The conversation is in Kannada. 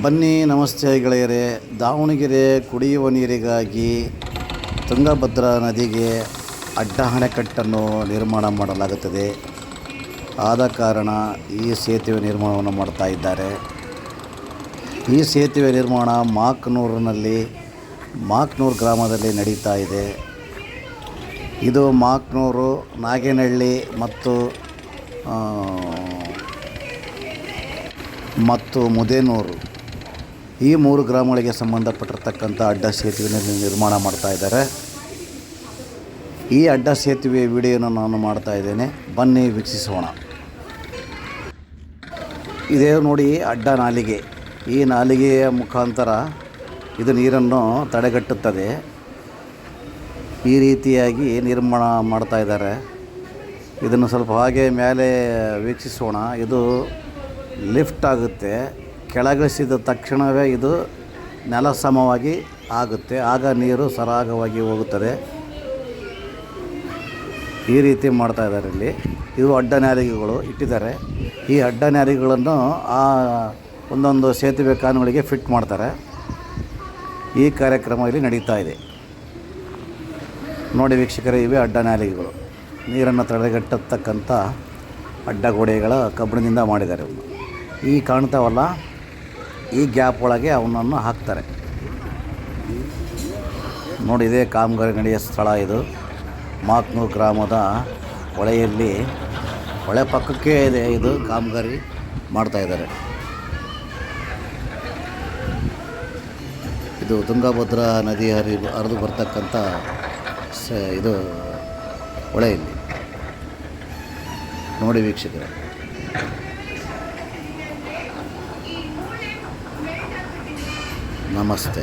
ಬನ್ನಿ, ನಮಸ್ತೆ ಗೆಳೆಯರೆ. ದಾವಣಗೆರೆ ಕುಡಿಯುವ ನೀರಿಗಾಗಿ ತುಂಗಭದ್ರಾ ನದಿಗೆ ಅಡ್ಡ ಅಣೆಕಟ್ಟನ್ನು ನಿರ್ಮಾಣ ಮಾಡಲಾಗುತ್ತದೆ. ಆದ ಕಾರಣ ಈ ಸೇತುವೆ ನಿರ್ಮಾಣವನ್ನು ಮಾಡ್ತಾ ಇದ್ದಾರೆ. ಈ ಸೇತುವೆ ನಿರ್ಮಾಣ ಮಾಕ್ನೂರಿನಲ್ಲಿ, ಮಾಕ್ನೂರು ಗ್ರಾಮದಲ್ಲಿ ನಡೀತಾ ಇದೆ. ಇದು ಮಾಕ್ನೂರು, ನಾಗೇನಹಳ್ಳಿ ಮತ್ತು ಮತ್ತು ಮುದೇನೂರು. ಈ ಮೂರು ಗ್ರಾಮಗಳಿಗೆ ಸಂಬಂಧಪಟ್ಟಿರ್ತಕ್ಕಂಥ ಅಡ್ಡ ಸೇತುವೆ ನಿರ್ಮಾಣ ಮಾಡ್ತಾ ಇದ್ದಾರೆ. ಈ ಅಡ್ಡ ಸೇತುವೆ ವಿಡಿಯೋನ ನಾನು ಮಾಡ್ತಾ ಇದ್ದೇನೆ. ಬನ್ನಿ ವೀಕ್ಷಿಸೋಣ. ಇದೇ ನೋಡಿ ಅಡ್ಡ ನಾಲಿಗೆ. ಈ ನಾಲಿಗೆಯ ಮುಖಾಂತರ ಇದು ನೀರನ್ನು ತಡೆಗಟ್ಟುತ್ತದೆ. ಈ ರೀತಿಯಾಗಿ ನಿರ್ಮಾಣ ಮಾಡ್ತಾ ಇದ್ದಾರೆ. ಇದನ್ನು ಸ್ವಲ್ಪ ಹಾಗೆ ಮೇಲೆ ವೀಕ್ಷಿಸೋಣ. ಇದು ಲಿಫ್ಟ್ ಆಗುತ್ತೆ. ಕೆಳಗಿಳಿಸಿದ ತಕ್ಷಣವೇ ಇದು ನೆಲ ಸಮವಾಗಿ ಆಗುತ್ತೆ. ಆಗ ನೀರು ಸರಾಗವಾಗಿ ಹೋಗುತ್ತದೆ. ಈ ರೀತಿ ಮಾಡ್ತಾ ಇದ್ದಾರೆ ಇಲ್ಲಿ. ಇವು ಅಡ್ಡ ನ್ಯಾರಿಗೆಗಳು ಇಟ್ಟಿದ್ದಾರೆ. ಈ ಅಡ್ಡ ನ್ಯಾರಿಗೆಗಳನ್ನು ಆ ಒಂದೊಂದು ಸೇತುವೆ ಕಾನುಗಳಿಗೆ ಫಿಟ್ ಮಾಡ್ತಾರೆ. ಈ ಕಾರ್ಯಕ್ರಮ ಇಲ್ಲಿ ನಡೀತಾ ಇದೆ. ನೋಡಿ ವೀಕ್ಷಕರೇ, ಇವೆ ಅಡ್ಡ ನ್ಯಾರಿಗೆಗಳು ನೀರನ್ನು ತಡೆಗಟ್ಟತಕ್ಕಂಥ ಅಡ್ಡಗೋಡೆಗಳ ಕಬ್ಬಿಣದಿಂದ ಮಾಡಿದ್ದಾರೆ. ಈ ಕಾಣ್ತಾವಲ್ಲ ಈ ಗ್ಯಾಪ್ ಒಳಗೆ ಅವನನ್ನು ಹಾಕ್ತಾರೆ. ನೋಡಿ, ಇದೇ ಕಾಮಗಾರಿ ನಡೆಯ ಸ್ಥಳ ಇದು. ಮಾಕ್ನೂರು ಗ್ರಾಮದ ಹೊಳೆಯಲ್ಲಿ ಹೊಳೆ ಪಕ್ಕಕ್ಕೆ ಇದೆ ಇದು ಕಾಮಗಾರಿ ಮಾಡ್ತಾ ಇದ್ದಾರೆ. ಇದು ತುಂಗಭದ್ರಾ ನದಿ ಹರಿ ಹರಿದು ಬರ್ತಕ್ಕಂಥ ಸ ಇದು ಹೊಳೆಯಲ್ಲಿ. ನೋಡಿ ವೀಕ್ಷಕರೇ. ನಮಸ್ತೆ